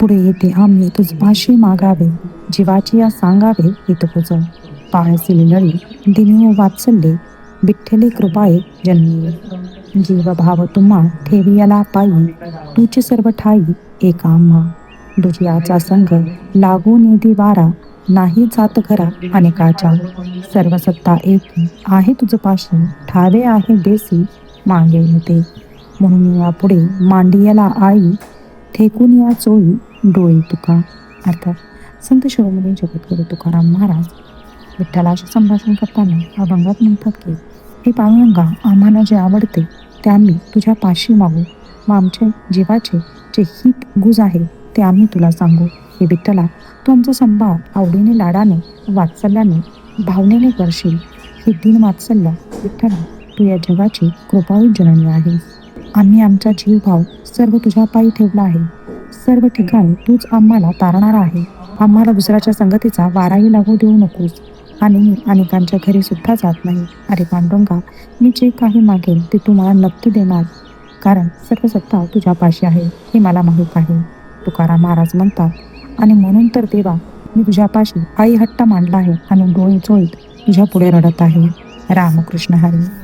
पुढे येते आम्ही तुझ मागावे. जीवाची या सांगावे हित तुझं. पाळसिली नळी दिनी हो वात्सल्ये विठ्ठले कृपाये जन्मी. जीव भाव तुम्हा ठेवियाला पायी. तुचे सर्व ठाई एका आम्हा. दुजियाचा संघ लागू निधी वारा. नाही जात घरा अनेकाच्या. सर्व सत्ता एक आहे तुझं पाशी. ठावे आहे देसी मागे येते. म्हणून या पुढे मांडियाला आई ठेकून या चोळी डोळी तुका. अर्थात संत शिरोमणी जगद्गुरु तुकाराम महाराज विठ्ठलाशी संभाषण करताना अभंगात म्हणतात की हे पांडुरंगा आम्हाला जे आवडते ते आम्ही तुझ्या पाशी मागू. व आमचे जीवाचे जे हित गुज आहे ते आम्ही तुला सांगू हे विठ्ठला तू आमचा संभाव आवडीने लाडाने वात्सल्याने भावनेने करशील. हे दिन वात्सल्य विठ्ठला तू या जगाची कृपाळू जननी आहेस. आम्ही आमचा जीवभाव सर्व तुझ्या पायी ठेवला आहे. सर्व ठिकाणी तूच आम्हाला तारणार आहे. आम्हाला दुसऱ्याच्या संगतीचा वाराही लागू देऊ नकोस. आणि मी अनेकांच्या घरी सुद्धा जात नाही. अरे पांडुरंगा मी जे काही मागेन ते तू मला नक्की देणार. कारण सर्व सत्ता तुझ्या पाशी आहे हे मला माहीत आहे. तुकाराम महाराज म्हणतात आणि म्हणून तर देवा मी तुझ्यापाशी आई हट्ट मांडला आहे आणि डोळी चोळीत तुझ्या पुढे रडत आहे. रामकृष्ण हरी.